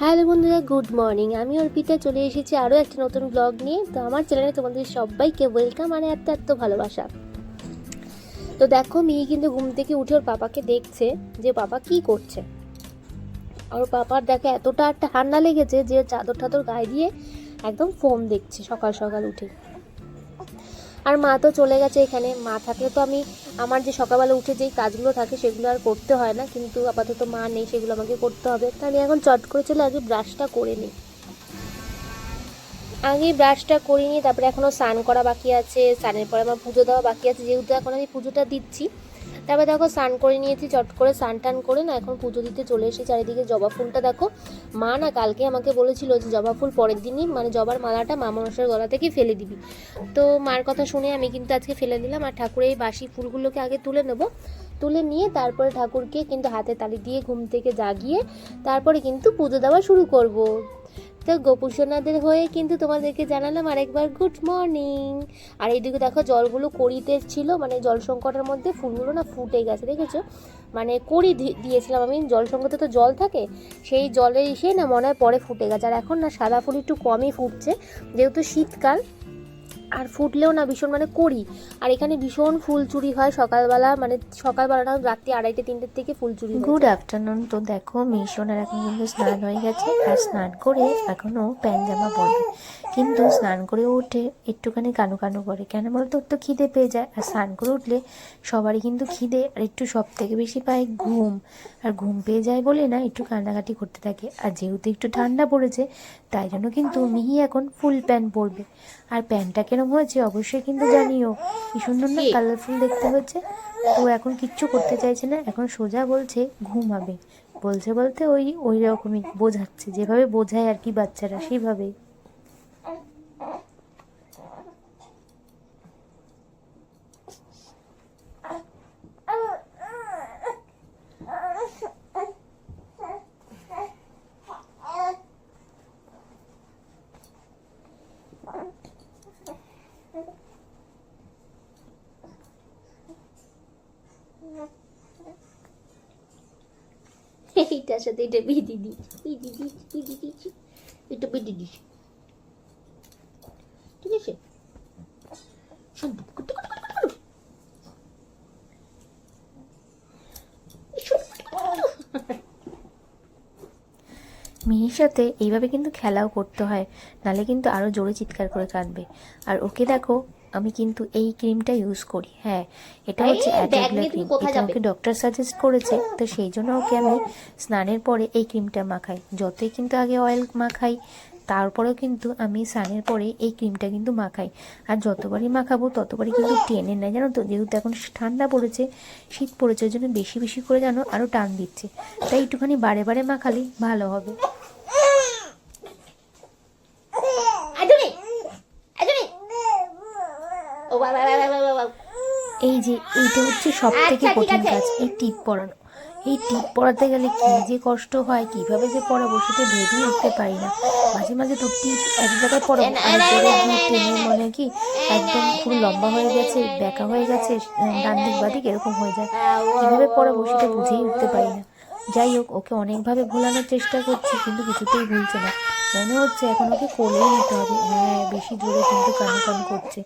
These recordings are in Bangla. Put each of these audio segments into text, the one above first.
হ্যালো বন্ধুরা, গুড মর্নিং। আমি অর্পিতা, চলে এসেছি আরও একটা নতুন ব্লগ নিয়ে। তো আমার চ্যানেলে তোমাদের সবাইকে ওয়েলকাম আর এত এত ভালোবাসা। তো দেখো, মেয়ে কিন্তু ঘুম থেকে উঠে ওর পাপাকে দেখছে যে পাপা কি করছে। আর ওর পাপার দেখে, এতটা একটা ঠান্ডা লেগেছে যে চাদর টাদর গায়ে দিয়ে একদম ফোম দেখছে সকাল সকাল উঠে। আর মা তো চলে গেছে এখানে। মা থাকলে তো আমি আমার যে সকালবেলা উঠে যেই কাজগুলো থাকে সেগুলো আর করতে হয় না। কিন্তু আপাতত মা নেই, সেগুলো আমাকে করতে হবে। তা আমি এখন চট করে চলে আগে ব্রাশটা করে নিই। আগে ব্রাশটা করিনি তারপরে এখনও স্নান করা বাকি আছে। স্নানের পরে আমার পুজো দেওয়া বাকি আছে। যেহেতু এখন আমি পুজোটা দিচ্ছি তারপরে দেখো স্নান করে নিয়েছি, চট করে স্নান টান করে না এখন পুজো দিতে চলে এসেছি। চারিদিকে জবা ফুলটা দেখো। মা না কালকে আমাকে বলেছিল যে জবা ফুল পরের দিনই মানে জবার মালাটা মা মনসার গলা থেকে ফেলে দিবি। তো মার কথা শুনে আমি কিন্তু আজকে ফেলে দিলাম। আর ঠাকুরের এই বাসি ফুলগুলোকে আগে তুলে নেব। তুলে নিয়ে তারপরে ঠাকুরকে কিন্তু হাতে তালি দিয়ে ঘুম থেকে জাগিয়ে তারপরে কিন্তু পুজো দেওয়া শুরু করব। তো গোপুসোনাদের হয়ে কিন্তু তোমাদেরকে জানালাম আরেকবার গুড মর্নিং আর এইদিকে দেখো জলগুলো কড়িতে ছিল মানে জল সংকটের মধ্যে ফুলগুলো না ফুটে গেছে, দেখেছ? মানে কড়ি দিয়েছিলাম আমি জল সংকটে তো জল থাকে, সেই জলে এসে না মনে হয় পরে ফুটে গেছে। আর এখন না সাদা ফুল একটু কমই ফুটছে, যেহেতু শীতকাল আর ফুটলেও না ভীষণ মানে করি। আর এখানে ভীষণ ফুল চুরি হয় সকালবেলা মানে সকালবেলা না রাত্রি আড়াইটে তিনটের থেকে ফুল চুরি গুড আফটারনুন তো দেখো মিশনের এখন কিন্তু স্নান হয়ে গেছে আর স্নান করে এখনও প্যান জামা পরবে। কিন্তু স্নান করে উঠে একটুখানি কানো কানো করে। কেন বলতো? ওর তো খিদে পেয়ে যায়। আর স্নান করে উঠলে সবারই কিন্তু খিদে আর একটু সব থেকে বেশি পায় ঘুম। আর ঘুম পেয়ে যায় বলে না একটু কান্নাকাটি করতে থাকে। আর যেহেতু একটু ঠান্ডা পড়েছে তাই জন্য কিন্তু মিহি এখন ফুল প্যান্ট পরবে। আর প্যান্টটা কেরম হয়েছে অবশ্যই কিন্তু জানিও। কি সুন্দর না কালারফুল দেখতে হচ্ছে ও এখন কিচ্ছু করতে চাইছে না এখন সোজা বলছে ঘুমাবে। বলছে বলতে ওই ওই রকমই বোঝাচ্ছে যেভাবে বোঝায় আর কি বাচ্চারা সেইভাবেই। এইটার সাথে এটা দিয়েছি এটা দিয়েছি ঠিক আছে মেয়ের সাথে এইভাবে কিন্তু খেলাও করতে হয়। নালে কিন্তু আরও জোরে চিৎকার করে কাঁদবে। আর ওকে দেখো আমি কিন্তু এই ক্রিমটা ইউজ করি হ্যাঁ। এটা হচ্ছে ক্রিম এটা ওকে ডক্টর সাজেস্ট করেছে তো সেই জন্য ওকে আমি স্নানের পরে এই ক্রিমটা মাখাই। যতই কিন্তু আগে অয়েল মাখাই তারপরেও কিন্তু আমি স্নানের পরে এই ক্রিমটা কিন্তু মাখাই। আর যতবারই মাখাবো ততবারই কিন্তু টেনে নেয় জানো তো? যেহেতু এখন ঠান্ডা পড়েছে শীত পড়েছে ওই জন্য বেশি বেশি করে জানো আরও টান দিচ্ছে। তাই একটুখানি বারে বারে মাখালে ভালো হবে আজুনি আজুনি ও বাবা বাবা বাবা বাবা এই যে এইটা হচ্ছে সব থেকে আচ্ছা, কঠিন কাজ এই টিপ পড়ানো এই টিপ পড়াতে গেলে কি যে কষ্ট হয় কীভাবে যে পরাবো সেটা ভেবেই উঠতে পারি না মাঝে মাঝে তো টিপ এক জায়গায় আর জোরে টেনে মনে হয় কি একদম পুরো লম্বা হয়ে গেছে ব্যাকা হয়ে গেছে ডান দিক বাদিক এরকম হয়ে যায় কীভাবে পরাবো সেটা বুঝেই উঠতে পারি না যাই হোক ওকে অনেকভাবে ভোলানোর চেষ্টা করছি কিন্তু কিছুতেই ভুলছে না মনে হচ্ছে এখন ওকে কোলেই নিতে হবে হ্যাঁ বেশি জোরে কিন্তু কান কান করছে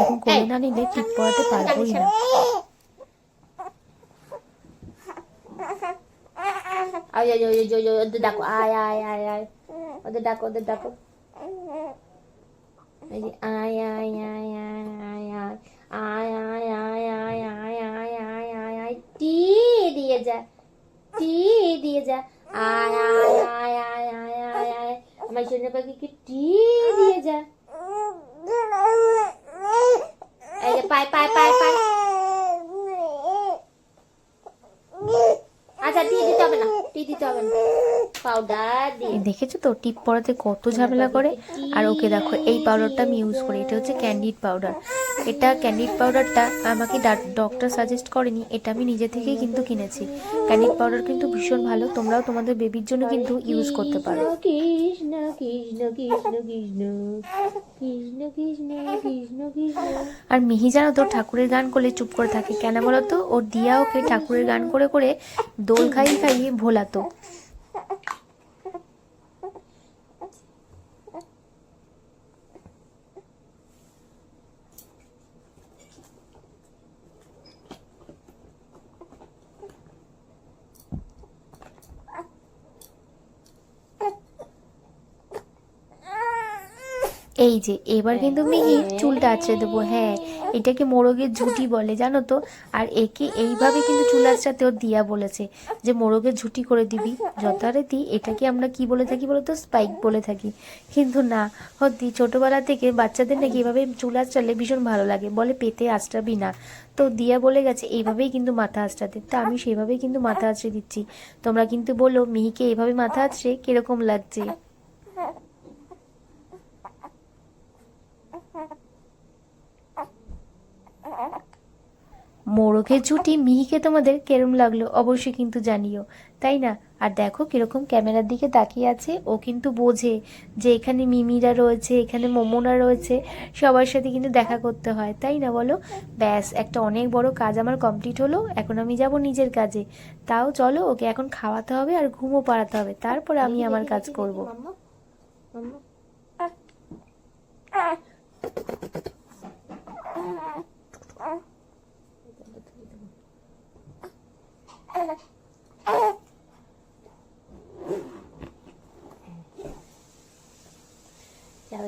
এখন কোলে না নিলে টিপ পরাতে পারবোই না আয় আয় আয় আয় আয় ওদের ডাকো আয় আয় আয় আয় ওদের ডাকো ওদের ডাকো এই যে আয় আয় আয় আয় আয় আয় আয় আয় আয় আয় আয় আয় আয় আয় টি দিয়ে যা টি দিয়ে যা আয় আয় আয় আয় আয় আয় আয় আমার সোনা পাখিকে টি দিয়ে যা। পায় পায় পায় পায়। আচ্ছা দিয়ে দিতে হবে না টি দিতে হবে না। পাউডার দিয়ে দেখেছ তো টিপ পড়াতে কত ঝামেলা করে? আর ওকে দেখো এই পাউডারটা আমি ইউজ করি এটা হচ্ছে ক্যান্ডিড পাউডার এটা ক্যান্ডিড পাউডারটা আমাকে ডক্টর সাজেস্ট করেনি এটা আমি নিজে থেকেই কিন্তু কিনেছি। ক্যান্ডিড পাউডার কিন্তু ভীষণ ভালো তোমরাও তোমাদের বেবির জন্য কিন্তু ইউজ করতে পারো। কৃষ্ণ কৃষ্ণ কৃষ্ণ কৃষ্ণ কৃষ্ণ কৃষ্ণ কৃষ্ণ কৃষ্ণ আর মিহি জানো তো ঠাকুরের গান করলে চুপ করে থাকে। কেন বলো তো? ওর দিয়া ওকে ঠাকুরের গান করে করে দোল খাইয়ে খাইয়ে ভোলাতো। এই যে এবার কিন্তু মিহি চুলটা আঁচড়ে দেবো হ্যাঁ। এটাকে মোরগের ঝুটি বলে জানো তো? আর একে এইভাবে কিন্তু চুল আঁচড়াতে ওর দিয়া বলেছে যে মোরগের ঝুটি করে দিবি যথারীতি এটাকে আমরা কি বলে থাকি বলতো স্পাইক বলে থাকি। কিন্তু না সত্যি ছোটোবেলা থেকে বাচ্চাদের নাকি এভাবে চুল আঁচড়ালে ভীষণ ভালো লাগে। বলে পেতে আঁচড়াবি না। তো দিয়া বলে গেছে এইভাবেই কিন্তু মাথা আঁচড়াতে তা আমি সেভাবেই কিন্তু মাথা আঁচড়ে দিচ্ছি। তোমরা কিন্তু বলো মিহিকে এভাবে মাথা আঁচড়ে কীরকম লাগছে? মোরগের ঝুটি মিহিকে তোমাদের কেরম লাগল অবশ্যই কিন্তু জানিও, তাই না? আর দেখো কীরকম ক্যামেরার দিকে তাকিয়ে আছে, ও কিন্তু বোঝে যে এখানে মিমিরা রয়েছে, এখানে মোমোনা রয়েছে, সবার সাথে কিন্তু দেখা করতে হয়, তাই না বলো? ব্যাস, একটা অনেক বড় কাজ আমার কমপ্লিট হলো, এখন আমি যাব নিজের কাজে। তাও চলো, ওকে এখন খাওয়াতে হবে আর ঘুমও পাড়াতে হবে, তারপরে আমি আমার কাজ করব মাম্মা মাম্মা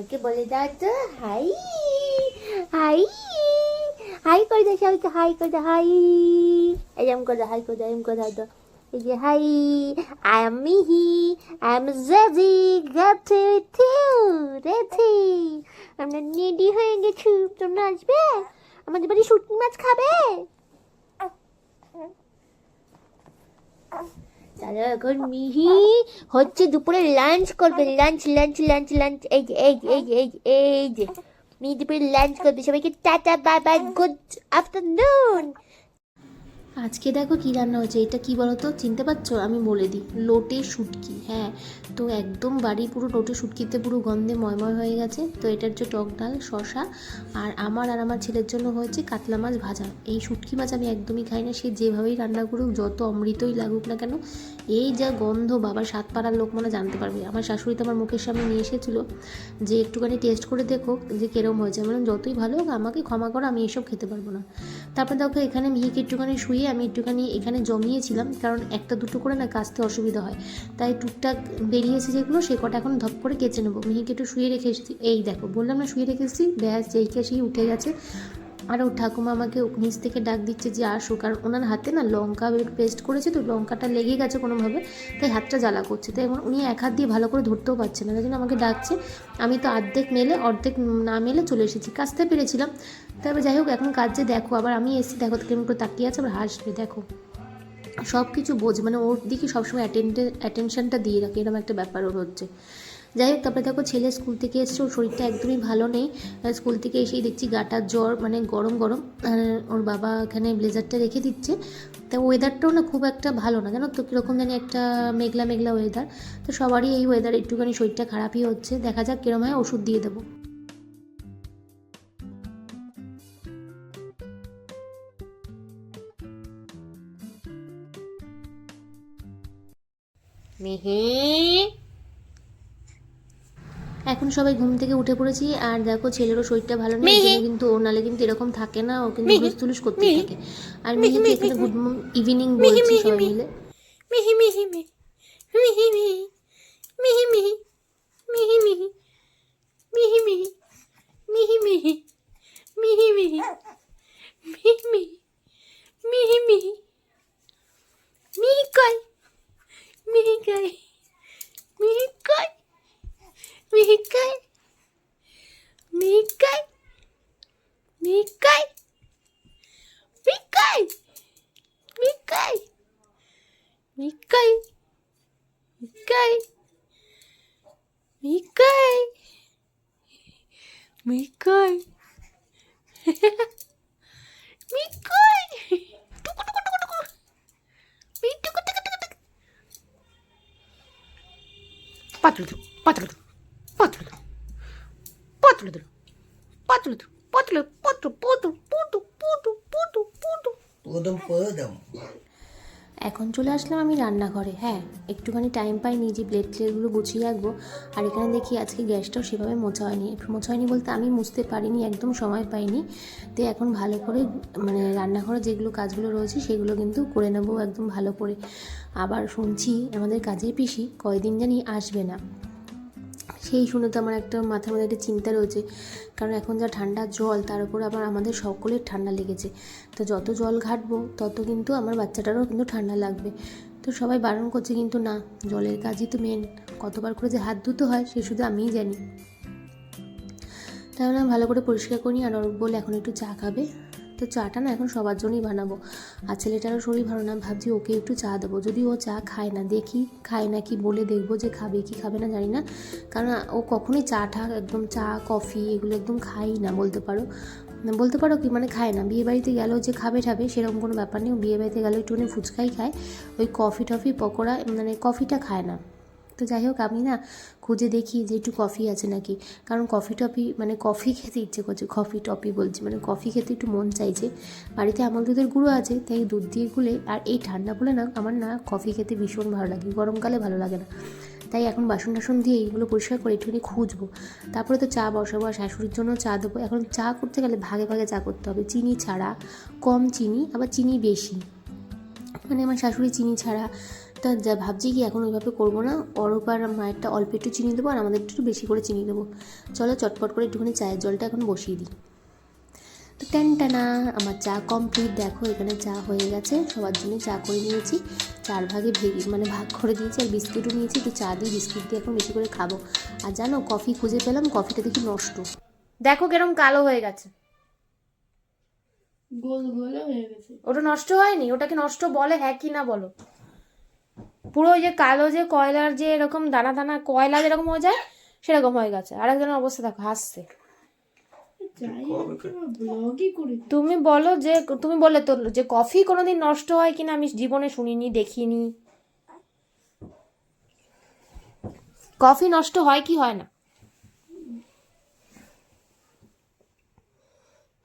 সবাইকে বলে দাও তো হাই হাই হাই করে দাও সবাইকে হাই করে দাও হাই এরম করে দাও হাই করে দাও এরম করে দাও এই যে হাই আই এম মিহি আই এম জেজি গেছে থিউ রেথি আমরা নেডি হয়ে গেছি তোমরা আসবে আমাদের বাড়ি শুটকি মাছ খাবে তাহলে এখন মিহি হচ্ছে দুপুরে লাঞ্চ করবে লাঞ্চ লাঞ্চ লাঞ্চ লাঞ্চ এই যে এই যে এই যে এই যে এই যে। মিহি দুপুরে লাঞ্চ করবে সবাইকে tata bye bye good afternoon আজকে দেখো কী রান্না হয়েছে, এটা কি বলো তো চিনতে পারছ? আমি বলে দিই, লোটে শুটকি হ্যাঁ। তো একদম বাড়ি পুরো লোটে শুটকিতে পুরো গন্ধে ময়ময় হয়ে গেছে। তো এটার যে টক ডাল শশা আর আমার আর আমার ছেলের জন্য হয়েছে কাতলা মাছ ভাজা। এই শুটকি মাছ আমি একদমই খাই না, সে যেভাবেই রান্না করুক, যত অমৃতই লাগুক না কেন, এই যা গন্ধ বাবার সাত পাড়ার লোক মানে জানতে পারবে। আমার শাশুড়ি তো আমার মুখের সামনে নিয়ে এসেছিল যে একটুখানি টেস্ট করে দেখো যে কেরম হয়েছে। মানে যতই ভালো হোক, আমাকে ক্ষমা করো, আমি এসব খেতে পারব না। তারপর দেখো এখানে মিহিকে একটুখানি শুয়ে আমি একটুখানি এখানে জমিয়েছিলাম, কারণ একটা দুটো করে না কাচতে অসুবিধা হয়। তাই টুকটাক বেরিয়েছে যেগুলো, সে কটা এখন ধপ করে কেচে নেব। মিহিকে একটু শুয়ে রেখে এসেছি। এই দেখো, বললাম না শুয়ে রেখে এসেছি, ব্যাস, যেই সেই উঠে গেছে। আর ওর ঠাকুমা আমাকে নিচ থেকে ডাক দিচ্ছে যে আসো কারণ ওনার হাতে না লঙ্কা পেস্ট করেছে তো, লঙ্কাটা লেগে গেছে কোনোভাবে, তাই হাতটা জ্বালা করছে। তাই এখন উনি এক হাত দিয়ে ভালো করে ধরতেও পারছে না, তাই জন্য আমাকে ডাকছে। আমি তো অর্ধেক মেলে, অর্ধেক না মেলে চলে এসেছি, কাচতে পেরেছিলাম। তবে যাই হোক, এখন কাজ দেখো, আবার আমি এসেছি, দেখো কেমন করে তাকিয়ে আছে, আবার হাসবে, দেখো। সব কিছু বোঝে মানে ওর দিকে সবসময় অ্যাটেনশনটা দিয়ে রাখে, এরকম একটা ব্যাপার ওর হচ্ছে। যাই হোক, তারপরে দেখো ছেলে স্কুল থেকে এসছে, ওর শরীরটা একদমই ভালো নেই। স্কুল থেকে এসেই দেখছি গাটার জ্বর মানে গরম গরম। ওর বাবা এখানে ব্লেজারটা রেখে দিচ্ছে। তা ওয়েদারটাও না খুব একটা ভালো না, জানো তো? কীরকম জানি একটা মেঘলা মেঘলা ওয়েদার তো সবারই এই ওয়েদার একটুখানি শরীরটা খারাপই হচ্ছে। দেখা যাক কিরম হয়, ওষুধ দিয়ে দেবো। মিহি এখন সবাই ঘুম থেকে উঠে পড়েছি আর দেখো ছেলেরও শরীরটা ভালো নেই কিন্তু ও নালে কিন্তু এরকম থাকে না ও কিন্তু তুলুস করতে থাকে। আর মিহি এখানে গুড ইভিনিং বলছি সবাই মিলে। মিহি মিহি। মিহি মিহি। মিহি মিহি। মিহি মিহি। মিহি মিহি। মিহি মিহি। মিহি মিহি। মিহি মিহি। মিহি মিহি। মিহি কই? মিহি কই? মিহি কই? মিহি কই মিহি কই মিহি কই মিহি কই মিহি কই Mikai. Mikai. Patludu. Patludu. Patludu. Patludu. Patludu. Patlu. Putu. Putu. Putu. Putu. Putu. Podum podum. এখন চলে আসলাম আমি রান্নাঘরে হ্যাঁ একটুখানি টাইম পাইনি যে প্লেট প্লেটগুলো গুছিয়ে রাখব আর এখানে দেখি আজকে গ্যাসটাও সেভাবে মোছা হয়নি মোছা হয়নি বলতে আমি মুছতে পারিনি একদম সময় পাইনি তো এখন ভালো করে মানে রান্নাঘরে যেগুলো কাজগুলো রয়েছে সেগুলো কিন্তু করে নেব একদম ভালো করে আবার শুনছি আমাদের কাজের পিসি কয়দিন জানি আসবে না সেই শুনে তো আমার একটা মাথার মধ্যে একটা চিন্তা রয়েছে। কারণ এখন যা ঠান্ডা জল, তার উপর আবার আমাদের সকলের ঠান্ডা লেগেছে। তো যত জল ঘাটবো, তত কিন্তু আমার বাচ্চাটারও কিন্তু ঠান্ডা লাগবে। তো সবাই বারণ করছে কিন্তু না, জলের কাজই তো মেন কতবার করে যে হাত ধুতে হয়, সে শুধু আমিই জানি। তাহলে আমি ভালো করে পরিষ্কার করি, আর ওর বলে এখন একটু চা খাবে। তো চাটা না এখন সবার জন্যই বানাবো। আর ছেলেটারও শরীর ভালো না ভাবছি ওকে একটু চা দেবো। যদি ও চা খায় না, দেখি খায় না কি বলে দেখব যে খাবে কি খাবে না, জানি না। কারণ ও কখনোই চা একদম চা, কফি এগুলো একদম খাই না, বলতে পারো। বলতে পারো কি মানে খায় না। বিয়ে বাড়িতে গেলেও যে খাবে ঠাবে, সেরকম কোনো ব্যাপার নেই। বিয়ে বাড়িতে গেলেও একটুখানি ফুচকাই খায়। ওই কফি টফি, পকোড়া মানে কফিটা খায় না। তো যাই হোক, আমি না খুঁজে দেখি যে একটু কফি আছে নাকি। কারণ কফি টফি মানে কফি খেতে ইচ্ছে করছে কফি টপি বলছি। মানে কফি খেতে একটু মন চাইছে। বাড়িতে আমল দুধের গুঁড়ো আছে, তাই দুধ দিয়ে গুলে, আর এই ঠান্ডা বলে না, আমার না কফি খেতে ভীষণ ভালো লাগে। গরমকালে ভালো লাগে না। তাই এখন বাসন টাসন দিয়ে এইগুলো পরিষ্কার করে একটুখানি খুঁজবো। তারপরে তো চা বসাবো, আর শাশুড়ির জন্য চা দেবো। এখন চা করতে গেলে ভাগে ভাগে চা করতে হবে। চিনি ছাড়া কম চিনি, আবার চিনি বেশি। মানে আমার শাশুড়ি চিনি ছাড়া তা যা ভাবছি কি এখন ওইভাবে করব না অরূপ আর মায়েরটা অল্প একটু চিনি দেবো আর আমাদের একটু বেশি করে চিনি দেবো। চলো চটপট করে একটুখানি চায়ের জলটা এখন বসিয়ে দিই। তো ট্যান টানা আমার চা কমপ্লিট। দেখো এখানে চা হয়ে গেছে সবার জন্য চা করে নিয়েছি। চার ভাগে ভেগে মানে ভাগ করে দিয়েছি আর বিস্কিটও নিয়েছি। তো চা দিয়ে বিস্কিট দিয়ে এখন বেশি করে খাব। আর জানো কফি খুঁজে পেলাম কফিটা দেখি নষ্ট। দেখো কেরম কালো হয়ে গেছে। গোল গোলে হয়ে গেছে। ওটা নষ্ট হয়নি? ওটাকে নষ্ট বলে হ্যাঁ কি না বলো। পুরো ওই যে কালো যে কয়লার যে এরকম দানা দানা কয়লা যেরকম হয়ে যায় সেরকম হয়ে গেছে। আর একজনের অবস্থা দেখো হাসছে। তুমি বলো যে তুমি বললে তো যে কফি কোনোদিন নষ্ট হয় কিনা আমি জীবনে শুনিনি দেখিনি। কফি নষ্ট হয় কি হয় না?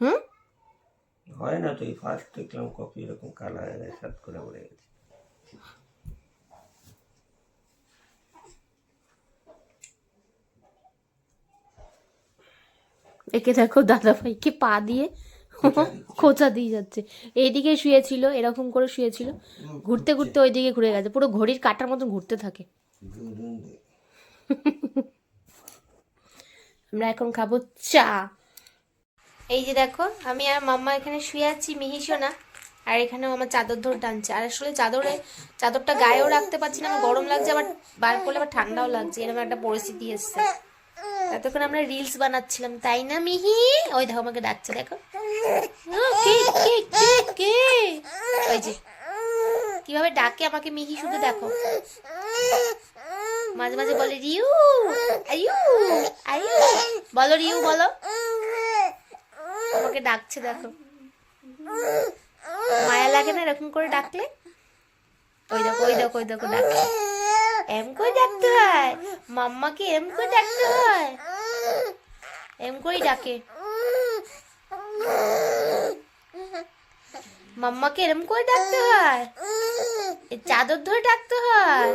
হুম? হয় না তো এই ফার্স্ট দেখলাম কপি এরকম কালার হয়ে গেছে করে মরে গেছে। একে দেখো দাদা ভাইকে পা দিয়ে খোঁচা দিয়ে যাচ্ছে। এইদিকে শুয়েছিল, এরকম করে শুয়েছিল। ঘুরতে ঘুরতে ওইদিকে ঘুরে গেছে। পুরো ঘড়ির কাটার মতন ঘুরতে থাকে। আমরা এখন খাব চা। এই যে দেখো, আমি আর মাম্মা এখানে শুয়ে আছি মিহিসো না আর এখানেও আমার চাদর ধরে টানছে। আর আসলে চাদরে, চাদরটা গায়েও রাখতে পারছি না, আমার গরম লাগছে, আবার বার করলে আবার ঠান্ডাও লাগছে, এরকম একটা পরিস্থিতি এসছে। এতক্ষণ আমরা রিলস বানাচ্ছিলাম, তাই না মিহি? ওই দেখো আমাকে ডাকছে, দেখো। কে কে কীভাবে ডাকে আমাকে মিহি, শুধু দেখো। মাঝে মাঝে বলে, রিউ, আয়ু আয়ু। বলো, রিউ, বলো। আমাকে ডাকছে, দেখো। মায়া লাগে না এরকম করে ডাকলে? ওই দেখো ওই দেখো ওই দেখো, ডাকছে। এম করে ডাকতে হয় মাম্মাকে এম করে ডাকতে হয় এম করেই ডাকে মাম্মাকে এরম করে ডাকতে হয় চাদর ধরে ডাকতে হয়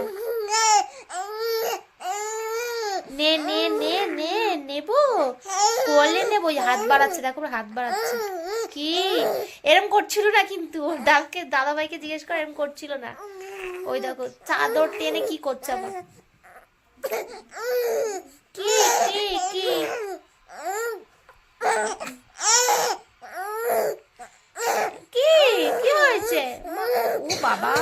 নে নে নে নে নেব বলে নেব হাত বাড়াচ্ছে, দেখো হাত বাড়াচ্ছে। কি? এরম করছিল না কিন্তু। দাদাকে দাদা ভাইকে জিজ্ঞেস করে, এরম করছিল না। ওই দেখো চাদর টেনে কি করছে আবার? কি? কি কি? কি? কি হয়েছে? ও বাবা।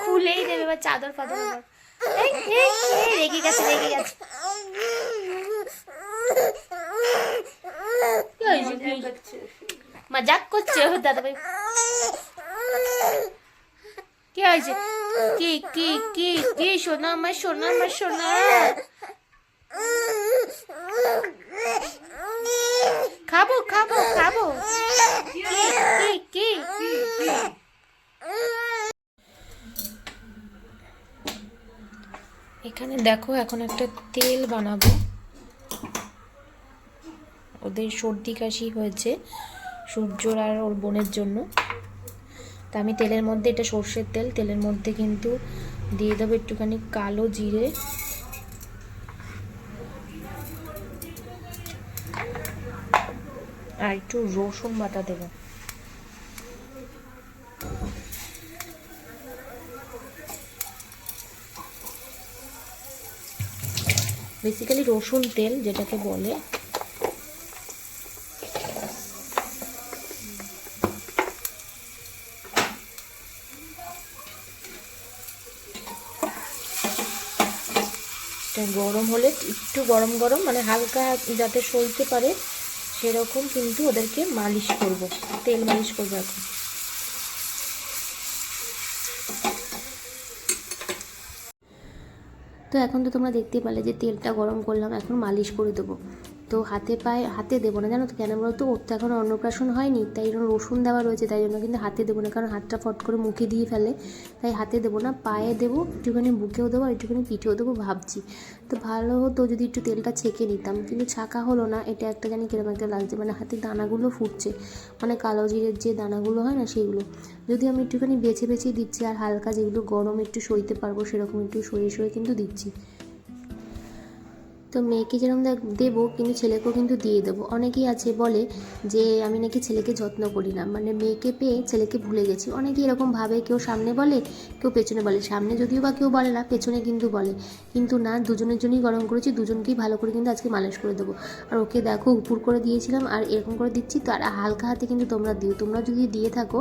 খুলেই দেবে এবার চাদর ফাদর রেগে গেছে রেগে গেছে? মজাক করছে ও দাদা ভাই কি হয়েছে? কি কি কি কি? সোনা আমার সোনা আমার সোনা খাব খাব খাব। কি কি? এখানে দেখো, এখন একটা তেল বানাবো। ওদের সর্দি কাশি হয়েছে, সূর্যর আর ওর বোনের জন্য। তা আমি তেলের মধ্যে, এটা সর্ষের তেল, তেলের মধ্যে কিন্তু দিয়ে দেবো একটুখানি কালো জিরে। আর একটু রসুন বাটা দেবো। বেসিক্যালি রসুন তেল যেটাকে বলে গরম হলে একটু গরম গরম মানে হালকা যাতে সলতে পারে, সেরকম কিন্তু ওদেরকে মালিশ করব, তেল মালিশ করব এখন। তো এখন তো তোমরা দেখতে পেলে যে তেলটা গরম করলাম, এখন মালিশ করে দেবো। তো হাতে পায়ে, হাতে দেবো না। জানো তো কেন বলতো ওর তো এখন অন্নপ্রাশন হয়নি। তাই জন্য রসুন দেওয়া রয়েছে, তাই জন্য কিন্তু হাতে দেবো না। কারণ হাতটা ফট করে মুখে দিয়ে ফেলে, তাই হাতে দেবো না। পায়ে দেবো, একটুখানি বুকেও দেবো আর একটুখানি পিঠেও দেবো ভাবছি। তো ভালো হতো যদি একটু তেলটা ছেঁকে নিতাম। কিন্তু ছাকা হলো না। এটা একটা জানি কীরকম একটা লাগছে। মানে হাতে দানাগুলো ফুটছে। মানে কালো জিরের যে দানাগুলো হয় না সেইগুলো যদি আমি একটুখানি বেছে বেছে দিচ্ছি আর হালকা যেগুলো গরম একটু সইতে পারব, সেরকম একটু সয়ে সয়ে কিন্তু দিচ্ছি। তো মেয়েকে যেরকম দেবো কিন্তু ছেলেকেও কিন্তু দিয়ে দেবো। অনেকেই আছে বলে যে, আমি নাকি ছেলেকে যত্ন করি না। মানে মেয়েকে পেয়ে ছেলেকে ভুলে গেছি। অনেকেই এরকম ভাবে কেউ সামনে বলে, কেউ পেছনে বলে। সামনে যদিও বা কেউ বলে না, পেছনে কিন্তু বলে। কিন্তু না, দুজনের জন্যই গরম করেছি, দুজনকেই ভালো করে কিন্তু আজকে মালিশ করে দেবো। আর ওকে দেখো, উপর করে দিয়েছিলাম, আর এরকম করে দিচ্ছি। তো আর হালকা হাতে কিন্তু তোমরা দিও। তোমরা যদি দিয়ে থাকো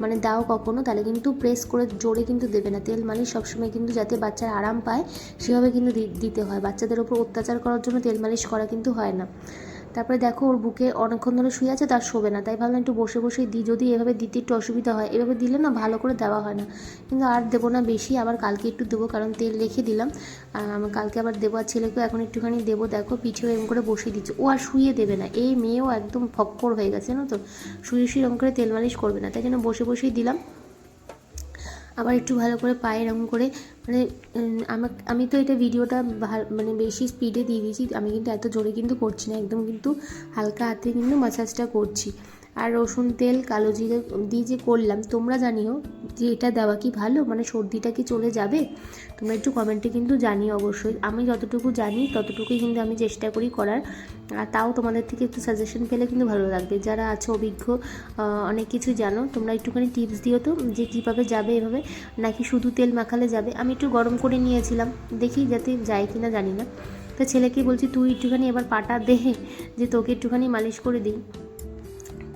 মানে দাও কখনো, তাহলে কিন্তু প্রেস করে জোরে কিন্তু দেবে না। তেল মালিশ সবসময় কিন্তু যাতে বাচ্চারা আরাম পায়, সেভাবে কিন্তু দিতে হয়। বাচ্চাদের ওপর অত্যাচার করার জন্য তেল মালিশ করা কিন্তু হয় না। তারপরে দেখো, ওর বুকে অনেকক্ষণ ধরে শুয়ে আছে, তার শোবে না। তাই ভাবলাম একটু বসে বসেই দিই, যদি এভাবে দিতে একটু অসুবিধা হয়। এভাবে দিলে না ভালো করে দেওয়া হয় না। কিন্তু আর দেবো না বেশি, আবার কালকে একটু দেবো, কারণ তেল রেখে দিলাম। কালকে আবার দেবো আর ছেলেকেও এখন একটুখানি দেবো। দেখো পিঠেও এরকম করে বসিয়ে দিচ্ছে। ও আর শুয়ে দেবে না। এই মেয়েও একদম ফক্কর হয়ে গেছে, জানো তো? শুয়ে শুয়ে এরকম করে তেল মালিশ করবে না। তাই জন্য বসে বসেই দিলাম। আবার একটু ভালো করে পায়ে এরকম করে মানে আমি তো এটা ভিডিওটা মানে বেশি স্পিডে দিয়ে দিয়েছি, আমি কিন্তু এত জোরে কিন্তু করছি না, একদম কিন্তু হালকা হাতে কিন্তু মাসাজটা করছি। আর রসুন, তেল, কালো জিরে দিয়ে যে করলাম, তোমরা জানিও যে এটা দেওয়া কি ভালো? মানে সর্দিটা কি চলে যাবে? তোমরা একটু কমেন্টে কিন্তু জানিও অবশ্যই। আমি যতটুকু জানি, ততটুকুই কিন্তু আমি চেষ্টা করি করার। আর তাও তোমাদের থেকে একটু সাজেশন পেলে কিন্তু ভালো লাগবে। যারা আছে অভিজ্ঞ অনেক কিছু জানো, তোমরা একটুখানি টিপস দিও তো যে কীভাবে যাবে এভাবে, নাকি শুধু তেল মাখালে যাবে? আমি একটু গরম করে নিয়েছিলাম, দেখি যাতে যায় কি না জানি না। তো ছেলেকে বলছি, তুই একটুখানি এবার পাটা দে, যে তোকে একটুখানি মালিশ করে দিই।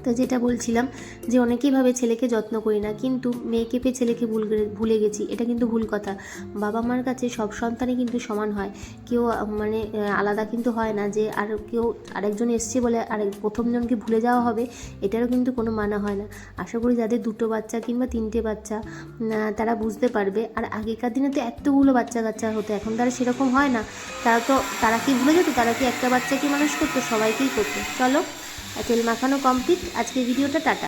তো যেটা বলছিলাম যে অনেকেই ভাবে ছেলেকে যত্ন করি না, কিন্তু মেয়েকে পেয়ে ছেলেকে ভুল ভুলে গেছি, এটা কিন্তু ভুল কথা। বাবা মার কাছে সব সন্তানই কিন্তু সমান হয়। কেউ মানে আলাদা কিন্তু হয় না যে আর কেউ আরেকজন এসছে বলে আরেক প্রথমজনকে ভুলে যাওয়া হবে, এটারও কিন্তু কোনো মানা হয় না। আশা করি যাদের দুটো বাচ্চা কিংবা তিনটে বাচ্চা তারা বুঝতে পারবে। আর আগেকার দিনে তো এতগুলো বাচ্চা কাচ্চা হতো, এখন তারা সেরকম হয় না। তারা তো, তারা কি ভুলে যেত? তারা কি একটা বাচ্চাকে মানুষ করতো? সবাইকেই করতো। চলো। তেল মাখানো কমপ্লিট আজকের ভিডিওটা টাটা।